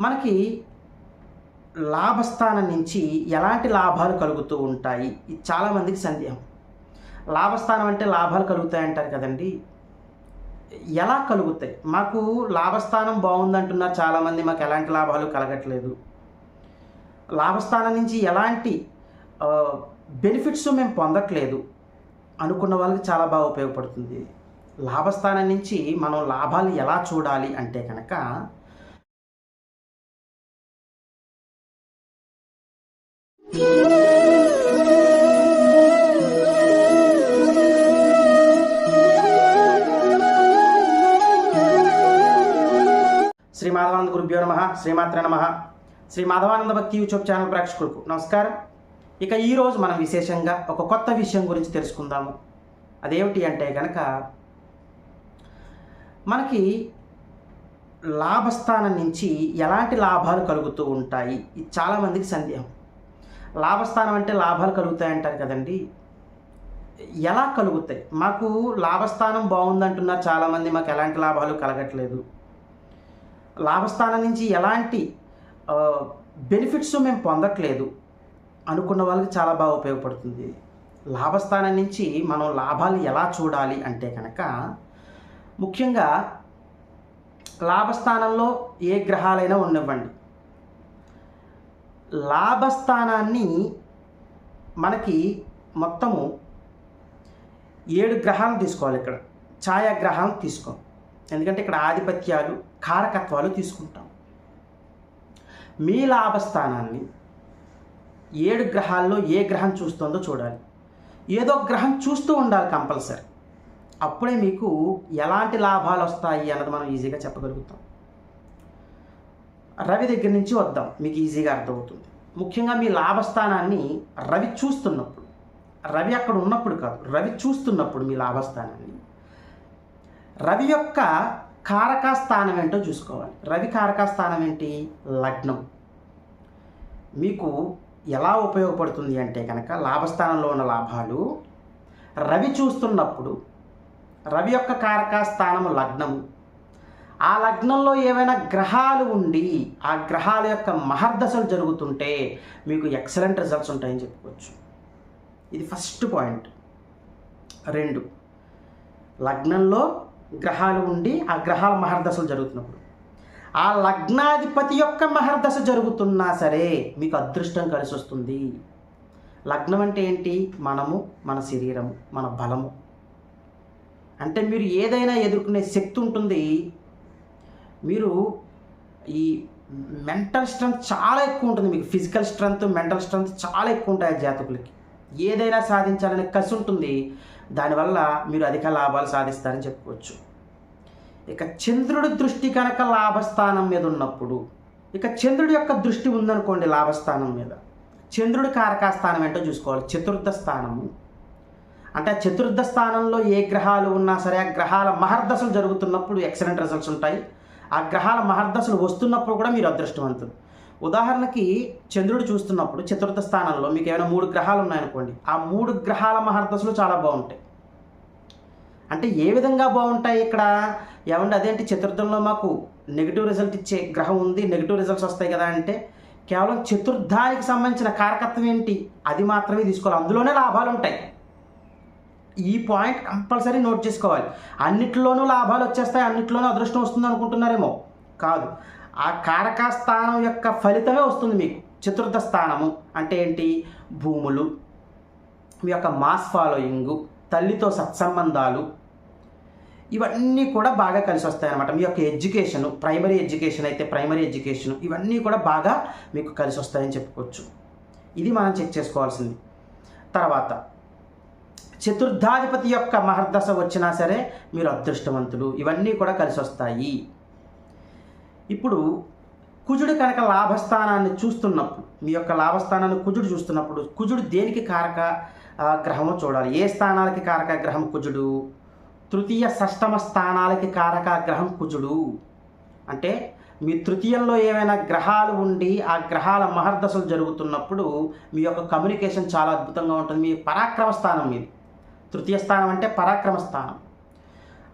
మనకి లాభస్థానం నుంచి ఎలాంటి లాభాలు కలుగుతూ ఉంటాయి? ఇది చాలామందికి సందేహం. లాభస్థానం అంటే లాభాలు కలుగుతాయి అంటారు కదండి. ఎలా కలుగుతాయి? మాకు లాభస్థానం బాగుందంటున్నారు చాలామంది మాకు ఎలాంటి లాభాలు కలగట్లేదు. లాభస్థానం నుంచి ఎలాంటి బెనిఫిట్స్ మేము పొందట్లేదు అనుకున్న వాళ్ళకి చాలా బాగా ఉపయోగపడుతుంది. లాభస్థానం నుంచి మనం లాభాలు ఎలా చూడాలి అంటే కనుక నమ. శ్రీమాత్ర నమ. శ్రీ మాధవానంద భక్తి యూట్యూబ్ ఛానల్ ప్రేక్షకులకు నమస్కారం. ఇక ఈరోజు మనం విశేషంగా ఒక కొత్త విషయం గురించి తెలుసుకుందాము. అదేమిటి అంటే కనుక మనకి లాభస్థానం నుంచి ఎలాంటి లాభాలు కలుగుతూ ఉంటాయి? ఇది చాలామందికి సందేహం. లాభస్థానం అంటే లాభాలు కలుగుతాయి అంటారు కదండి. ఎలా కలుగుతాయి? మాకు లాభస్థానం బాగుందంటున్నారు చాలామంది మాకు ఎలాంటి లాభాలు కలగట్లేదు. లాభస్థానం నుంచి ఎలాంటి బెనిఫిట్స్ మేము పొందట్లేదు అనుకున్న వాళ్ళకి చాలా బాగా ఉపయోగపడుతుంది. లాభస్థానం నుంచి మనం లాభాలు ఎలా చూడాలి అంటే కనుక ముఖ్యంగా లాభస్థానంలో ఏ గ్రహాలైనా ఉండనివ్వండి. లాభస్థానాన్ని మనకి మొత్తము ఏడు గ్రహాలు తీసుకోవాలి ఇక్కడ. ఛాయాగ్రహాలు తీసుకోం ఎందుకంటే ఇక్కడ ఆధిపత్యాలు కారకత్వాలు తీసుకుంటాం. మీ లాభస్థానాన్ని ఏడు గ్రహాల్లో ఏ గ్రహం చూస్తుందో చూడాలి. ఏదో గ్రహం చూస్తూ ఉండాలి కంపల్సరీ. అప్పుడే మీకు ఎలాంటి లాభాలు వస్తాయి అన్నది మనం ఈజీగా చెప్పగలుగుతాం. రవి దగ్గర నుంచి వద్దాం మీకు ఈజీగా అర్థమవుతుంది. ముఖ్యంగా మీ లాభస్థానాన్ని రవి చూస్తున్నప్పుడు రవి అక్కడ ఉన్నప్పుడు కాదు రవి చూస్తున్నప్పుడు మీ లాభస్థానాన్ని రవి యొక్క కారక స్థానం ఏంటో చూసుకోవాలి. రవి కారక స్థానం ఏంటి? లగ్నం. మీకు ఎలా ఉపయోగపడుతుంది అంటే కనుక లాభస్థానంలో ఉన్న లాభాలు రవి చూస్తున్నప్పుడు రవి యొక్క కారక స్థానము లగ్నం. ఆ లగ్నంలో ఏవైనా గ్రహాలు ఉండి ఆ గ్రహాల యొక్క మహర్దశలు జరుగుతుంటే మీకు ఎక్సలెంట్ రిజల్ట్స్ ఉంటాయని చెప్పుకోవచ్చు. ఇది ఫస్ట్ పాయింట్ రెండు లగ్నంలో గ్రహాలు ఉండి ఆ గ్రహాల మహర్దశలు జరుగుతున్నప్పుడు. ఆ లగ్నాధిపతి యొక్క మహర్దశ జరుగుతున్నా సరే మీకు అదృష్టం కలిసి వస్తుంది లగ్నం అంటే ఏంటి? మనము మన శరీరము మన బలము. అంటే మీరు ఏదైనా ఎదుర్కొనే శక్తి ఉంటుంది. మీరు ఈ మెంటల్ స్ట్రెంగ్త్ చాలా ఎక్కువ ఉంటుంది మీకు. ఫిజికల్ స్ట్రెంగ్త్ మెంటల్ స్ట్రెంగ్త్ చాలా ఎక్కువ ఉంటాయి జాతకులకి. ఏదైనా సాధించాలనే కసి ఉంటుంది. దానివల్ల మీరు అధిక లాభాలు సాధిస్తారని చెప్పుకోవచ్చు. ఇక చంద్రుడి దృష్టి కనుక లాభస్థానం మీద ఉన్నప్పుడు ఇక చంద్రుడి యొక్క దృష్టి ఉందనుకోండి లాభస్థానం మీద. చంద్రుడి కారకాస్థానం ఏంటో చూసుకోవాలి. చతుర్థ స్థానము. అంటే ఆ చతుర్థ స్థానంలో ఏ గ్రహాలు ఉన్నా సరే ఆ గ్రహాల మహర్దశలు జరుగుతున్నప్పుడు ఎక్సలెంట్ రిజల్ట్స్ ఉంటాయి. ఆ గ్రహాల మహర్దశలు వస్తున్నప్పుడు కూడా మీరు అదృష్టవంతులు. ఉదాహరణకి చంద్రుడు చూస్తున్నప్పుడు చతుర్థ స్థానంలో మీకు ఏమైనా మూడు గ్రహాలు ఉన్నాయనుకోండి ఆ మూడు గ్రహాల మహర్దశలు చాలా బాగుంటాయి. అంటే ఏ విధంగా బాగుంటాయి ఇక్కడ? ఏమంటే అదేంటి చతుర్థంలో మాకు నెగిటివ్ రిజల్ట్ ఇచ్చే గ్రహం ఉంది నెగిటివ్ రిజల్ట్స్ వస్తాయి కదా అంటే కేవలం చతుర్థానికి సంబంధించిన కారకత్వం ఏంటి? అది మాత్రమే తీసుకోవాలి. అందులోనే లాభాలు ఉంటాయి. ఈ పాయింట్ కంపల్సరీ నోట్ చేసుకోవాలి. అన్నిట్లోనూ లాభాలు వచ్చేస్తాయి అన్నిట్లోనూ అదృష్టం వస్తుంది అనుకుంటున్నారేమో కాదు. ఆ కారక స్థానం యొక్క ఫలితమే వస్తుంది మీకు. చతుర్థ స్థానము అంటే ఏంటి? భూములు మీ యొక్క మాస్ ఫాలోయింగు తల్లితో సత్సంబంధాలు ఇవన్నీ కూడా బాగా కలిసి వస్తాయన్నమాట. మీ యొక్క ఎడ్యుకేషన్ ప్రైమరీ ఎడ్యుకేషన్ అయితే ప్రైమరీ ఎడ్యుకేషన్ ఇవన్నీ కూడా బాగా మీకు కలిసి వస్తాయని చెప్పుకోవచ్చు. ఇది మనం చెక్ చేసుకోవాల్సింది. తర్వాత చతుర్థాధిపతి యొక్క మహర్దశ వచ్చినా సరే మీరు అదృష్టవంతులు. ఇవన్నీ కూడా కలిసి వస్తాయి. ఇప్పుడు కుజుడు కనుక లాభస్థానాన్ని చూస్తున్నప్పుడు మీ యొక్క లాభస్థానాన్ని కుజుడు చూస్తున్నప్పుడు కుజుడు దేనికి కారక? గ్రహము చూడాలి. ఏ స్థానాలకి కారక గ్రహం కుజుడు? తృతీయ షష్టమ స్థానాలకి కారక గ్రహం కుజుడు. అంటే మీ తృతీయంలో ఏమైనా గ్రహాలు ఉండి ఆ గ్రహాల మహర్దశలు జరుగుతున్నప్పుడు మీ యొక్క కమ్యూనికేషన్ చాలా అద్భుతంగా ఉంటుంది. మీ పరాక్రమ స్థానం మీది. తృతీయ స్థానం అంటే పరాక్రమ స్థానం.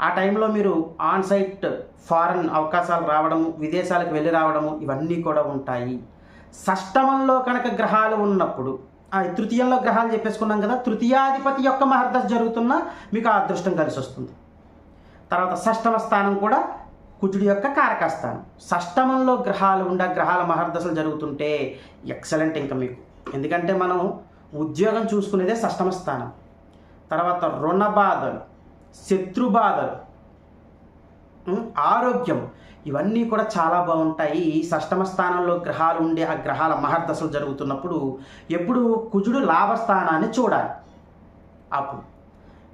ఆ టైంలో మీరు ఆన్ సైట్ ఫారెన్ అవకాశాలు రావడము విదేశాలకు వెళ్ళి రావడము ఇవన్నీ కూడా ఉంటాయి. షష్టమంలో కనుక గ్రహాలు ఉన్నప్పుడు ఆ తృతీయంలో గ్రహాలు చెప్పేసుకున్నాం కదా తృతీయాధిపతి యొక్క మహర్దశ జరుగుతున్నా మీకు ఆ అదృష్టం కలిసి వస్తుంది. తర్వాత షష్టమ స్థానం కూడా కుజుడి యొక్క కారకస్థానం. షష్టమంలో గ్రహాలు ఉండే గ్రహాల మహర్దశలు జరుగుతుంటే ఎక్సలెంట్ ఇంకా మీకు. ఎందుకంటే మనం ఉద్యోగం చూసుకునేదే షష్టమ స్థానం. తర్వాత రుణ బాధలు. శత్రుబాధలు ఆరోగ్యం ఇవన్నీ కూడా చాలా బాగుంటాయి. ఈ షష్టమ స్థానంలో గ్రహాలు ఉండే ఆ గ్రహాల మహర్దశలు జరుగుతున్నప్పుడు ఎప్పుడు కుజుడు లాభస్థానాన్ని చూడాలి. అప్పుడు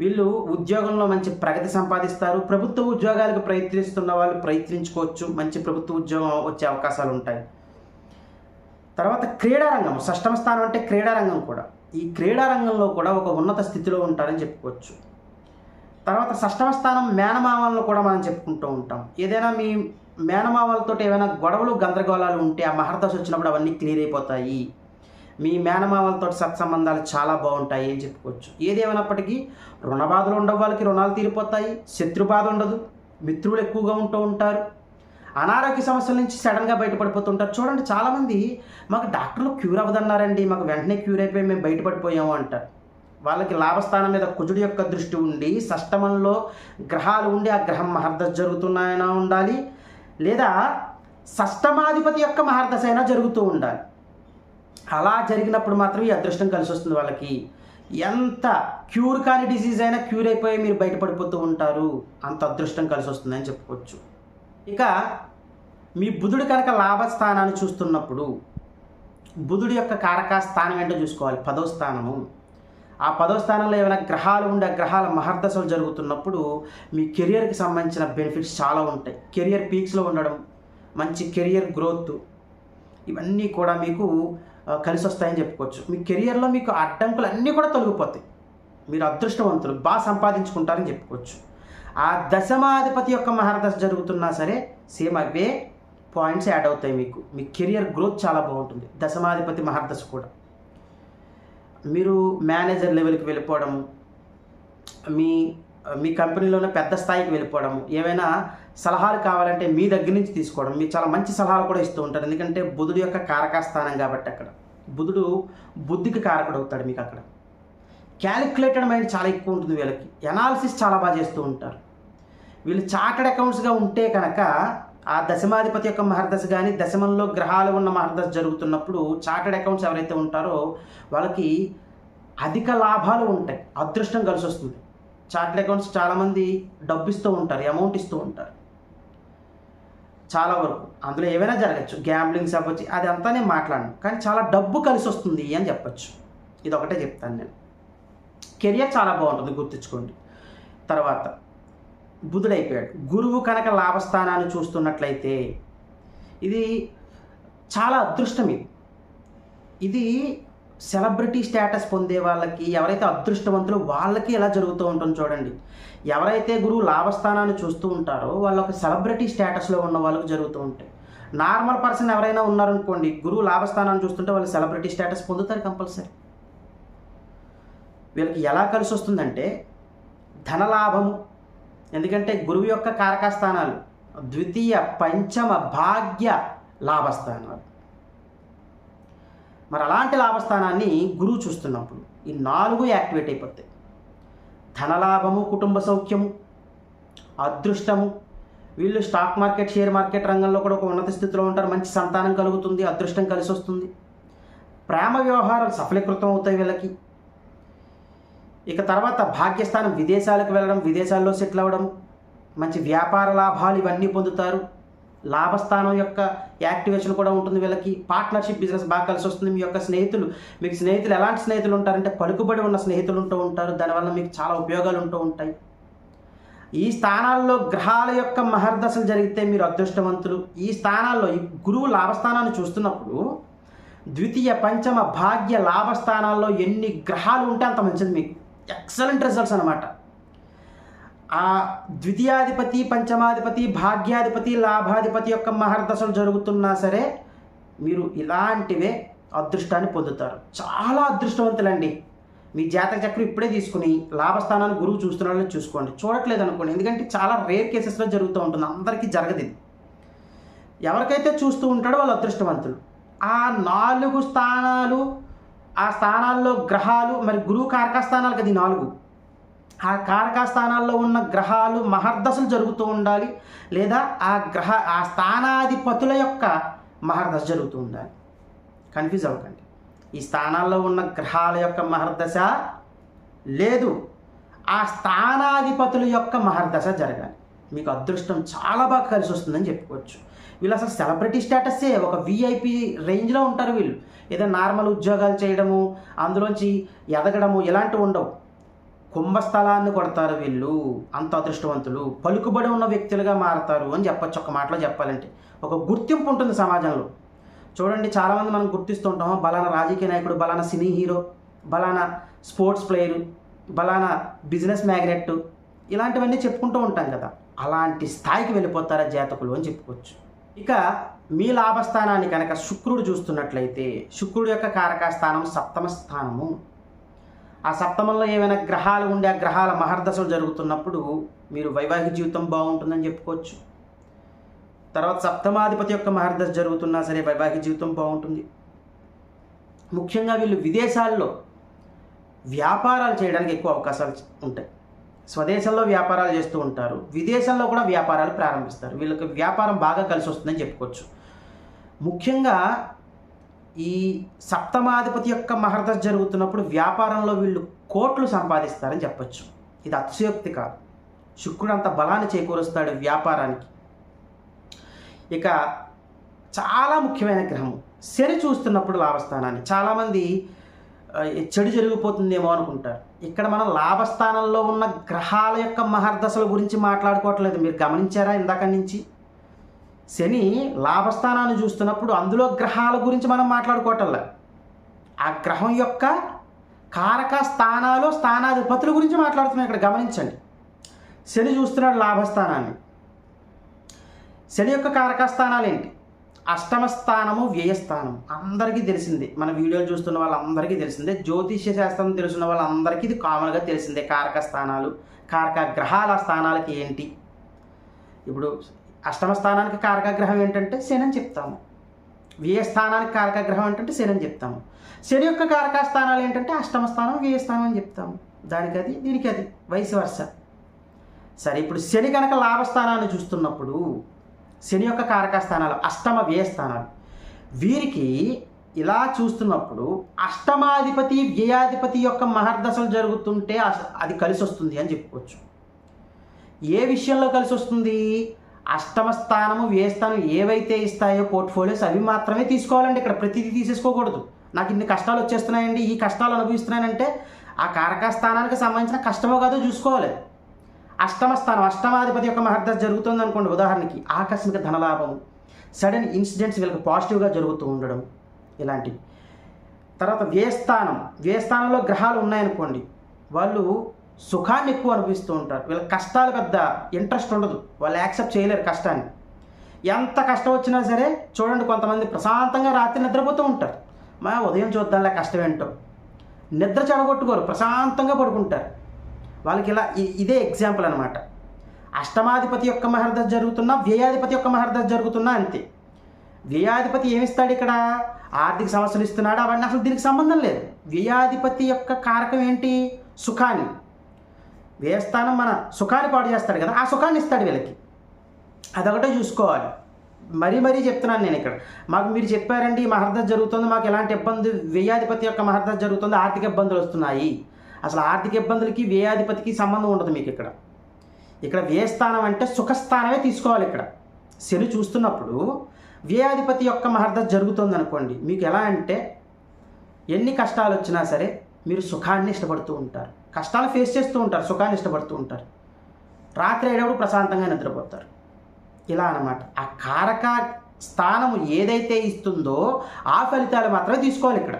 వీళ్ళు ఉద్యోగంలో మంచి ప్రగతి సంపాదిస్తారు. ప్రభుత్వ ఉద్యోగాలకు ప్రయత్నిస్తున్న వాళ్ళు ప్రయత్నించుకోవచ్చు. మంచి ప్రభుత్వ ఉద్యోగం వచ్చే అవకాశాలు ఉంటాయి. తర్వాత క్రీడారంగం షష్టమ స్థానం అంటే క్రీడారంగం కూడా. ఈ క్రీడారంగంలో కూడా ఒక ఉన్నత స్థితిలో ఉంటారని చెప్పుకోవచ్చు. తర్వాత షష్టమ స్థానం మేనమామలను కూడా మనం చెప్పుకుంటూ ఉంటాం. ఏదైనా మీ మేనమామలతో ఏమైనా గొడవలు గందరగోళాలు ఉంటే ఆ మహర్దశ వచ్చినప్పుడు అవన్నీ క్లియర్ అయిపోతాయి. మీ మేనమామలతో సత్సంబంధాలు చాలా బాగుంటాయి అని చెప్పుకోవచ్చు. ఏదేమైనప్పటికీ రుణ బాధలు ఉండవు వాళ్ళకి రుణాలు తీరిపోతాయి. శత్రు బాధ ఉండదు. మిత్రులు ఎక్కువగా ఉంటూ ఉంటారు. అనారోగ్య సమస్యల నుంచి సడన్గా బయటపడిపోతుంటారు. చూడండి చాలామంది మాకు డాక్టర్లు క్యూర్ అవ్వదన్నారండి. మాకు వెంటనే క్యూర్ అయిపోయి మేము బయటపడిపోయాము అంటారు. వాళ్ళకి లాభస్థానం మీద కుజుడి యొక్క దృష్టి ఉండి షష్టమంలో గ్రహాలు ఉండి ఆ గ్రహం మహర్దశ జరుగుతున్నాయనా ఉండాలి. లేదా షష్టమాధిపతి యొక్క మహర్దశ అయినా జరుగుతూ ఉండాలి. అలా జరిగినప్పుడు మాత్రం ఈ అదృష్టం కలిసి వస్తుంది వాళ్ళకి. ఎంత క్యూర్ కాని డిసీజ్ అయినా క్యూర్ అయిపోయి మీరు బయటపడిపోతూ ఉంటారు. అంత అదృష్టం కలిసి వస్తుందని చెప్పుకోవచ్చు. ఇక మీ బుధుడు కనుక లాభస్థానాన్ని చూస్తున్నప్పుడు బుధుడి యొక్క కారక స్థానం ఏంటో చూసుకోవాలి. పదో స్థానము. ఆ పదో స్థానంలో ఏమైనా గ్రహాలు ఉండే గ్రహాల మహర్దశలు జరుగుతున్నప్పుడు మీ కెరియర్కి సంబంధించిన బెనిఫిట్స్ చాలా ఉంటాయి. కెరియర్ పీక్స్లో ఉండడం మంచి కెరియర్ గ్రోత్ ఇవన్నీ కూడా మీకు కలిసి వస్తాయని చెప్పుకోవచ్చు. మీ కెరియర్లో మీకు అడ్డంకులు అన్నీ కూడా తొలగిపోతాయి. మీరు అదృష్టవంతులు బాగా సంపాదించుకుంటారని చెప్పుకోవచ్చు. ఆ దశమాధిపతి యొక్క మహర్దశ జరుగుతున్నా సరే సేమ్ అవే పాయింట్స్ యాడ్ అవుతాయి మీకు. మీ కెరియర్ గ్రోత్ చాలా బాగుంటుంది. దశమాధిపతి మహర్దశ కూడా. మీరు మేనేజర్ లెవెల్కి వెళ్ళిపోవడము మీ మీ కంపెనీలోనే పెద్ద స్థాయికి వెళ్ళిపోవడము ఏవైనా సలహాలు కావాలంటే మీ దగ్గర నుంచి తీసుకోవడం మీరు చాలా మంచి సలహాలు కూడా ఇస్తూ ఉంటారు. ఎందుకంటే బుధుడు యొక్క కారకస్థానం కాబట్టి అక్కడ. బుధుడు బుద్ధికి కారకుడు అవుతాడు మీకు అక్కడ. క్యాలిక్యులేటెడ్ మైండ్ చాలా ఎక్కువ ఉంటుంది వీళ్ళకి. ఎనాలిసిస్ చాలా బాగా చేస్తూ ఉంటారు. వీళ్ళు చార్టెడ్ అకౌంట్స్గా ఉంటే కనుక ఆ దశమాధిపతి యొక్క మహర్దశ కానీ దశమంలో గ్రహాలు ఉన్న మహర్దశ జరుగుతున్నప్పుడు చార్టెడ్ అకౌంట్స్ ఎవరైతే ఉంటారో వాళ్ళకి అధిక లాభాలు ఉంటాయి. అదృష్టం కలిసి వస్తుంది చార్టెడ్ అకౌంట్స్ చాలామంది డబ్బు ఇస్తూ ఉంటారు. అమౌంట్ ఇస్తూ ఉంటారు. చాలా వరకు. అందులో ఏవైనా జరగచ్చు. గ్యాంబ్లింగ్స్ అవ్వచ్చు. అది అంతా నేను మాట్లాడను. కానీ చాలా డబ్బు కలిసి వస్తుంది అని చెప్పచ్చు. ఇది ఒకటే చెప్తాను నేను. కెరియర్ చాలా బాగుంటుంది. గుర్తుంచుకోండి. తర్వాత బుధుడైపోయాడు. గురువు కనుక లాభస్థానాన్ని చూస్తున్నట్లయితే ఇది చాలా అదృష్టం ఇది. ఇది సెలబ్రిటీ స్టేటస్ పొందే వాళ్ళకి ఎవరైతే అదృష్టవంతులు వాళ్ళకి ఎలా జరుగుతూ ఉంటుంది చూడండి. ఎవరైతే గురువు లాభస్థానాన్ని చూస్తూ ఉంటారో వాళ్ళు ఒక సెలబ్రిటీ స్టేటస్లో ఉన్న వాళ్ళకి జరుగుతూ ఉంటాయి. నార్మల్ పర్సన్ ఎవరైనా ఉన్నారనుకోండి గురువు లాభస్థానాన్ని చూస్తుంటే వాళ్ళు సెలబ్రిటీ స్టేటస్ పొందుతారు కంపల్సరీ. వీళ్ళకి ఎలా కలిసి వస్తుందంటే ధనలాభము ఎందుకంటే గురువు యొక్క కారకస్థానాలు ద్వితీయ పంచమ భాగ్య లాభస్థానాలు. మరి అలాంటి లాభస్థానాన్ని గురువు చూస్తున్నప్పుడు ఈ నాలుగు యాక్టివేట్ అయిపోతాయి. ధనలాభము కుటుంబ సౌఖ్యము అదృష్టము. వీళ్ళు స్టాక్ మార్కెట్ షేర్ మార్కెట్ రంగంలో కూడా ఒక ఉన్నత స్థితిలో ఉంటారు. మంచి సంతానం కలుగుతుంది అదృష్టం కలిసి వస్తుంది ప్రేమ వ్యవహారాలు సఫలీకృతం అవుతాయి వీళ్ళకి. ఇక తర్వాత భాగ్యస్థానం విదేశాలకు వెళ్ళడం విదేశాల్లో సెటిల్ అవ్వడం మంచి వ్యాపార లాభాలు ఇవన్నీ పొందుతారు. లాభస్థానం యొక్క యాక్టివేషన్ కూడా ఉంటుంది వీళ్ళకి. పార్ట్నర్షిప్ బిజినెస్ బాగా కలిసి వస్తుంది. మీ యొక్క స్నేహితులు మీకు స్నేహితులు ఎలాంటి స్నేహితులు ఉంటారంటే పలుకుబడి ఉన్న స్నేహితులు ఉంటూ ఉంటారు. దానివల్ల మీకు చాలా ఉపయోగాలు ఉంటూ ఉంటాయి. ఈ స్థానాల్లో గ్రహాల యొక్క మహర్దశలు జరిగితే మీరు అదృష్టవంతులు. ఈ స్థానాల్లో ఈ గురువు లాభస్థానాన్ని చూస్తున్నప్పుడు ద్వితీయ పంచమ భాగ్య లాభస్థానాల్లో ఎన్ని గ్రహాలు ఉంటే అంత మంచిది మీకు. ఎక్సలెంట్ రిజల్ట్స్ అనమాట ఆ ద్వితీయాధిపతి పంచమాధిపతి భాగ్యాధిపతి లాభాధిపతి యొక్క మహర్దశలు జరుగుతున్నా సరే మీరు ఇలాంటివే అదృష్టాన్ని పొందుతారు. చాలా అదృష్టవంతులండి. మీ జాతక చక్రం ఇప్పుడే తీసుకుని లాభస్థానాన్ని గురువు చూస్తున్నాడో చూసుకోండి. చూడట్లేదు అనుకోండి. ఎందుకంటే చాలా రేర్ కేసెస్లో జరుగుతూ ఉంటుంది. అందరికీ జరగదు ఇది. ఎవరికైతే చూస్తూ ఉంటాడో వాళ్ళు అదృష్టవంతులు. ఆ నాలుగు స్థానాలు ఆ స్థానాల్లో గ్రహాలు మరి గురువు కారక స్థానాలు కదా నాలుగు. ఆ కారక స్థానాల్లో ఉన్న గ్రహాలు మహర్దశలు జరుగుతూ ఉండాలి లేదా ఆ గ్రహ ఆ స్థానాధిపతుల యొక్క మహర్దశ జరుగుతూ ఉండాలి. కన్ఫ్యూజ్ అవ్వకండి. ఈ స్థానాల్లో ఉన్న గ్రహాల యొక్క మహర్దశ లేదు. ఆ స్థానాధిపతుల యొక్క మహర్దశ జరగాలి. మీకు అదృష్టం చాలా బాగా కలిసి వస్తుందని చెప్పుకోవచ్చు. వీళ్ళు అసలు సెలబ్రిటీ స్టేటస్సే ఒక విఐపి రేంజ్లో ఉంటారు వీళ్ళు. ఏదో నార్మల్ ఉద్యోగాలు చేయడము అందులోంచి ఎదగడము ఇలాంటివి ఉండవు. కుంభస్థలాన్ని కొడతారు వీళ్ళు అంత అదృష్టవంతులు. పలుకుబడి ఉన్న వ్యక్తులుగా మారతారు అని చెప్పొచ్చు ఒక మాటలో చెప్పాలంటే. ఒక గుర్తింపు ఉంటుంది సమాజంలో. చూడండి చాలామంది మనం గుర్తిస్తూ ఉంటాం బలానా రాజకీయ నాయకుడు బలానా సినీ హీరో బలానా స్పోర్ట్స్ ప్లేయరు బలానా బిజినెస్ మ్యాగ్నెట్ ఇలాంటివన్నీ చెప్పుకుంటూ ఉంటాం కదా. అలాంటి స్థాయికి వెళ్ళిపోతారా జాతకులు అని చెప్పుకోవచ్చు. ఇక మీ లాభస్థానాన్ని కనుక శుక్రుడు చూస్తున్నట్లయితే శుక్రుడు యొక్క కారక స్థానం సప్తమ స్థానము. ఆ సప్తమంలో ఏమైనా గ్రహాలు ఉండే ఆ గ్రహాల మహర్దశలు జరుగుతున్నప్పుడు మీరు వైవాహిక జీవితం బాగుంటుందని చెప్పుకోవచ్చు. తర్వాత సప్తమాధిపతి యొక్క మహర్దశ జరుగుతున్నా సరే వైవాహిక జీవితం బాగుంటుంది. ముఖ్యంగా వీళ్ళు విదేశాల్లో వ్యాపారాలు చేయడానికి ఎక్కువ అవకాశాలు ఉంటాయి. స్వదేశంలో వ్యాపారాలు చేస్తూ ఉంటారు. విదేశాల్లో కూడా వ్యాపారాలు ప్రారంభిస్తారు. వీళ్ళకి వ్యాపారం బాగా కలిసి వస్తుందని చెప్పుకోవచ్చు. ముఖ్యంగా ఈ సప్తమాధిపతి యొక్క మహర్దశ జరుగుతున్నప్పుడు వ్యాపారంలో వీళ్ళు కోట్లు సంపాదిస్తారని చెప్పొచ్చు. ఇది అతిశయోక్తి కాదు. శుక్రుడు అంత బలాన్ని చేకూరుస్తాడు వ్యాపారానికి. ఇక చాలా ముఖ్యమైన గ్రహం శని చూస్తున్నప్పుడు లాభస్థానాన్ని. చాలామంది చెడు జరిగిపోతుందేమో అనుకుంటారు. ఇక్కడ మనం లాభస్థానంలో ఉన్న గ్రహాల యొక్క మహర్దశల గురించి మాట్లాడుకోవట్లేదు. మీరు గమనించారా ఇందాక నుంచి? శని లాభస్థానాన్ని చూస్తున్నప్పుడు అందులో గ్రహాల గురించి మనం మాట్లాడుకోవటంలా. ఆ గ్రహం యొక్క కారక స్థానాలు స్థానాధిపతుల గురించి మాట్లాడుతున్నాం ఇక్కడ. గమనించండి. శని చూస్తున్నాడు లాభస్థానాన్ని. శని యొక్క కారక స్థానాలు ఏంటి? అష్టమ స్థానము వ్యయస్థానం. అందరికీ తెలిసిందే. మన వీడియోలు చూస్తున్న వాళ్ళందరికీ తెలిసిందే. జ్యోతిష్య శాస్త్రం తెలుసున్న వాళ్ళందరికీ ఇది కామన్గా తెలిసిందే. కారక స్థానాలు కారక గ్రహాల స్థానాలకి ఏంటి? ఇప్పుడు అష్టమ స్థానానికి కారక గ్రహం ఏంటంటే శని చెప్తాము. వ్యయ స్థానానికి కారక గ్రహం ఏంటంటే శని అని చెప్తాము. శని యొక్క కారక స్థానాలు ఏంటంటే అష్టమ స్థానం వ్యయ స్థానం అని చెప్తాము. దానికి అది దీనికి అది వయసు వర్ష సరే ఇప్పుడు శని కనుక లాభస్థానాన్ని చూస్తున్నప్పుడు శని యొక్క కారక స్థానాలు అష్టమ వ్యయ స్థానాలు. వీరికి ఇలా చూస్తున్నప్పుడు అష్టమాధిపతి వ్యయాధిపతి యొక్క మహర్దశలు జరుగుతుంటే అది కలిసి వస్తుంది అని చెప్పుకోవచ్చు. ఏ విషయంలో కలిసి వస్తుంది? అష్టమ స్థానము వ్యయ స్థానం ఏవైతే ఇస్తాయో పోర్ట్ఫోలియోస్ అవి మాత్రమే తీసుకోవాలండి. ఇక్కడ ప్రతిదీ తీసేసుకోకూడదు. నాకు ఇన్ని కష్టాలు వచ్చేస్తున్నాయండి ఈ కష్టాలు అనుభవిస్తున్నానంటే ఆ కారక స్థానానికి సంబంధించిన కష్టమో కాదో చూసుకోవాలి. అష్టమ స్థానం అష్టమాధిపతి యొక్క మహర్దశ జరుగుతుంది అనుకోండి ఉదాహరణకి ఆకస్మిక ధనలాభం. సడన్ ఇన్సిడెంట్స్ వీళ్ళకి పాజిటివ్గా జరుగుతూ ఉండడం ఇలాంటివి. తర్వాత వ్యయస్థానం. వ్యయస్థానంలో గ్రహాలు ఉన్నాయనుకోండి వాళ్ళు సుఖాన్ని ఎక్కువ అనిపిస్తూ ఉంటారు. వీళ్ళ కష్టాలు పెద్ద ఇంట్రెస్ట్ ఉండదు. వాళ్ళు యాక్సెప్ట్ చేయలేరు కష్టాన్ని. ఎంత కష్టం వచ్చినా సరే చూడండి కొంతమంది ప్రశాంతంగా రాత్రి నిద్రపోతూ ఉంటారు. మా ఉదయం చూద్దాంలే కష్టం ఏంటో నిద్ర చెడగొట్టుకోరు ప్రశాంతంగా పడుకుంటారు. వాళ్ళకి ఇలా ఇ- ఇదే ఎగ్జాంపుల్ అనమాట అష్టమాధిపతి యొక్క మహర్దశ జరుగుతున్నా వ్యయాధిపతి యొక్క మహర్దశ జరుగుతున్నా అంతే. వ్యయాధిపతి ఏమిస్తాడు ఇక్కడ? ఆర్థిక సమస్యలు ఇస్తున్నాడు. అవన్నీ అసలు దీనికి సంబంధం లేదు. వ్యయాధిపతి యొక్క కారకం ఏంటి? సుఖాన్ని. వ్యయస్థానం మన సుఖాన్ని పాడు చేస్తాడు కదా ఆ సుఖాన్ని ఇస్తాడు వీళ్ళకి. అదొకటే చూసుకోవాలి. మరీ మరీ చెప్తున్నాను నేను ఇక్కడ. మాకు మీరు చెప్పారండి ఈ మహర్దశ జరుగుతుంది మాకు ఎలాంటి ఇబ్బంది వ్యయాధిపతి యొక్క మహర్దశ జరుగుతుంది ఆర్థిక ఇబ్బందులు వస్తున్నాయి. అసలు ఆర్థిక ఇబ్బందులకి వ్యయాధిపతికి సంబంధం ఉండదు మీకు ఇక్కడ. ఇక్కడ వ్యయస్థానం అంటే సుఖస్థానమే తీసుకోవాలి ఇక్కడ. శని చూస్తున్నప్పుడు వ్యయాధిపతి యొక్క మహర్ద జరుగుతుంది అనుకోండి మీకు ఎలా అంటే ఎన్ని కష్టాలు వచ్చినా సరే మీరు సుఖాన్ని ఇష్టపడుతూ ఉంటారు. కష్టాలు ఫేస్ చేస్తూ ఉంటారు సుఖాన్ని ఇష్టపడుతూ ఉంటారు. రాత్రి అయ్యేటప్పుడు ప్రశాంతంగా నిద్రపోతారు. ఇలా అన్నమాట. ఆ కారక స్థానము ఏదైతే ఇస్తుందో ఆ ఫలితాలు మాత్రమే తీసుకోవాలి ఇక్కడ.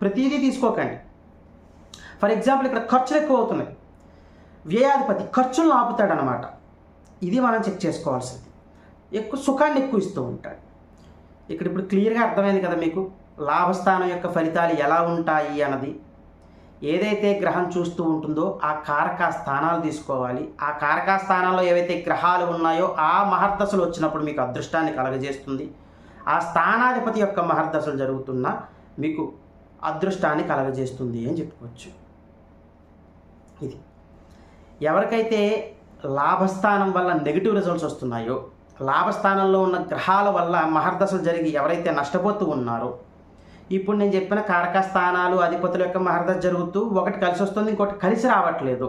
ప్రతిదీ తీసుకోకండి. ఫర్ ఎగ్జాంపుల్ ఇక్కడ ఖర్చులు ఎక్కువ అవుతున్నాయి వ్యయాధిపతి ఖర్చులను ఆపుతాడనమాట ఇది మనం చెక్ చేసుకోవాల్సింది. ఎక్కువ సుఖాన్ని ఎక్కువ ఇస్తూ ఉంటాడు. ఇక్కడ ఇప్పుడు క్లియర్గా అర్థమైంది కదా మీకు లాభస్థానం యొక్క ఫలితాలు ఎలా ఉంటాయి అన్నది. ఏదైతే గ్రహం చూస్తూ ఉంటుందో ఆ కారక స్థానాలు తీసుకోవాలి. ఆ కారక స్థానాల్లో ఏవైతే గ్రహాలు ఉన్నాయో ఆ మహర్దశలు వచ్చినప్పుడు మీకు అదృష్టాన్ని కలగజేస్తుంది. ఆ స్థానాధిపతి యొక్క మహర్దశలు జరుగుతున్నా మీకు అదృష్టాన్ని కలగజేస్తుంది అని చెప్పుకోవచ్చు. ఇది. ఎవరికైతే లాభస్థానం వల్ల నెగిటివ్ రిజల్ట్స్ వస్తున్నాయో లాభస్థానంలో ఉన్న గ్రహాల వల్ల మహర్దశలు జరిగి ఎవరైతే నష్టపోతూ ఉన్నారో ఇప్పుడు నేను చెప్పిన కారక స్థానాలు అధిపతుల యొక్క మహర్దశ జరుగుతూ ఒకటి కలిసి వస్తుంది ఇంకోటి కలిసి రావట్లేదు.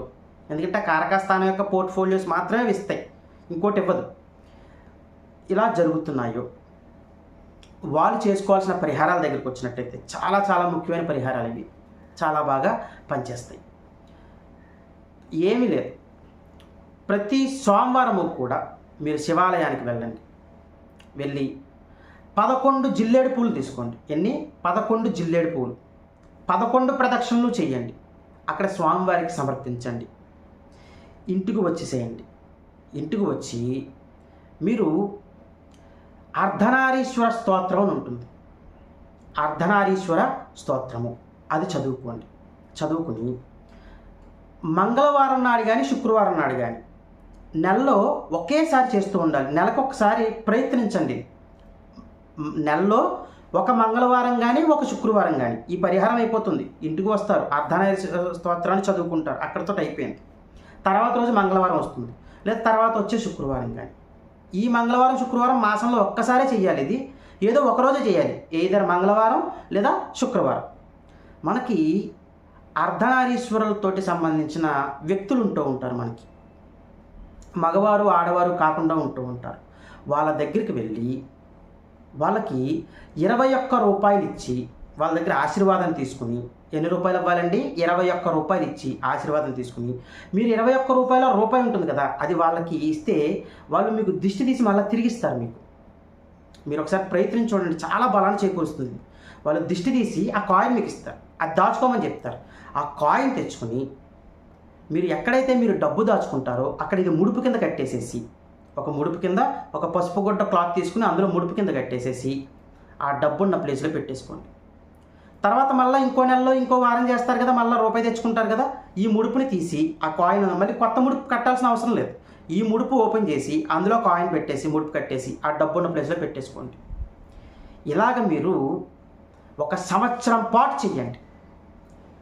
ఎందుకంటే కారక స్థానం యొక్క పోర్ట్ఫోలియోస్ మాత్రమే ఇస్తాయి ఇంకోటి ఇవ్వదు. ఇలా జరుగుతున్నాయో వాళ్ళు చేసుకోవాల్సిన పరిహారాల దగ్గరికి వచ్చినట్టయితే చాలా చాలా ముఖ్యమైన పరిహారాలు ఇవి. చాలా బాగా పనిచేస్తాయి. ఏమీ లేదు. ప్రతి సోమవారము కూడా మీరు శివాలయానికి వెళ్ళండి. వెళ్ళి పదకొండు జిల్లేడు పూలు తీసుకోండి. ఎన్ని? పదకొండు జిల్లేడు పూలు. పదకొండు ప్రదక్షిణలు చేయండి. అక్కడ స్వామివారికి సమర్పించండి. ఇంటికి వచ్చేసేయండి ఇంటికి వచ్చి మీరు అర్ధనారీశ్వర స్తోత్రం అని ఉంటుంది. అర్ధనారీశ్వర స్తోత్రము. అది చదువుకోండి. చదువుకుని మంగళవారం నాడు కానీ శుక్రవారం నాడు కానీ నెలలో ఒకేసారి చేస్తూ ఉండాలి. నెలకొకసారి ప్రయత్నించండి. నెలలో ఒక మంగళవారం కానీ ఒక శుక్రవారం కానీ ఈ పరిహారం అయిపోతుంది. ఇంటికి వస్తారు. అర్ధనాయ స్తోత్రాన్ని చదువుకుంటారు. అక్కడితో అయిపోయింది. తర్వాత రోజు మంగళవారం వస్తుంది. లేదా తర్వాత వచ్చే శుక్రవారం కానీ ఈ మంగళవారం శుక్రవారం మాసంలో ఒక్కసారే చేయాలి ఇది. ఏదో ఒకరోజే చేయాలి ఏదైనా మంగళవారం లేదా శుక్రవారం. మనకి అర్ధనారీశ్వరులతోటి సంబంధించిన వ్యక్తులు ఉంటూ ఉంటారు మనకి. మగవారు ఆడవారు కాకుండా ఉంటూ ఉంటారు. వాళ్ళ దగ్గరికి వెళ్ళి వాళ్ళకి ఇరవై ఒక్క రూపాయలు ఇచ్చి వాళ్ళ దగ్గర ఆశీర్వాదం తీసుకుని ఎన్ని రూపాయలు ఇవ్వాలండి? ఇరవై ఒక్క రూపాయలు ఇచ్చి ఆశీర్వాదం తీసుకుని. మీరు ఇరవై ఒక్క రూపాయల రూపాయి ఉంటుంది కదా అది వాళ్ళకి ఇస్తే వాళ్ళు మీకు దిష్టి తీసి మళ్ళీ తిరిగిస్తారు మీకు. మీరు ఒకసారి ప్రయత్నించి చూడండి చాలా బలాన్ని చేకూరుస్తుంది. వాళ్ళు దిష్టి తీసి ఆ కాయిన్ మీకు ఇస్తారు. అది దాచుకోమని చెప్తారు. ఆ కాయిన్ తెచ్చుకొని మీరు ఎక్కడైతే మీరు డబ్బు దాచుకుంటారో అక్కడ ఇది ముడుపు కింద కట్టేసేసి ఒక ముడుపు కింద ఒక పసుపు గుడ్డ క్లాత్ తీసుకుని అందులో ముడుపు కింద కట్టేసేసి ఆ డబ్బు ఉన్న ప్లేస్లో పెట్టేసుకోండి. తర్వాత మళ్ళీ ఇంకో నెలలో ఇంకో వారం చేస్తారు కదా మళ్ళీ రూపాయి తెచ్చుకుంటారు కదా ఈ ముడుపుని తీసి ఆ కాయిన్ మళ్ళీ కొత్త ముడుపు కట్టాల్సిన అవసరం లేదు. ఈ ముడుపు ఓపెన్ చేసి అందులో కాయిన్ పెట్టేసి ముడుపు కట్టేసి ఆ డబ్బు ఉన్న ప్లేస్లో పెట్టేసుకోండి. ఇలాగ మీరు ఒక సంవత్సరం పాటు చెయ్యండి.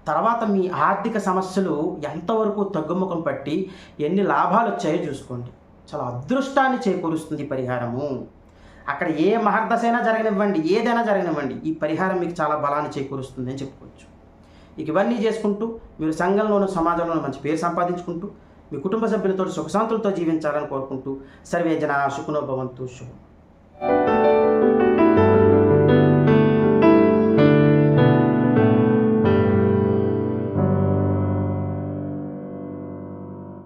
తర్వాత మీ ఆర్థిక సమస్యలు ఎంతవరకు తగ్గుముఖం పట్టి ఎన్ని లాభాలు వచ్చాయో చూసుకోండి. చాలా అదృష్టాన్ని చేకూరుస్తుంది ఈ పరిహారము. అక్కడ ఏ మహర్దశైనా జరగనివ్వండి ఏదైనా జరగనివ్వండి ఈ పరిహారం మీకు చాలా బలాన్ని చేకూరుస్తుంది అని చెప్పుకోవచ్చు. ఇక ఇవన్నీ చేసుకుంటూ మీరు సంఘంలోనూ సమాజంలోనూ మంచి పేరు సంపాదించుకుంటూ మీ కుటుంబ సభ్యులతో సుఖశాంతులతో జీవించాలని కోరుకుంటూ సర్వే జన సుఖనోభవంతు శుభం.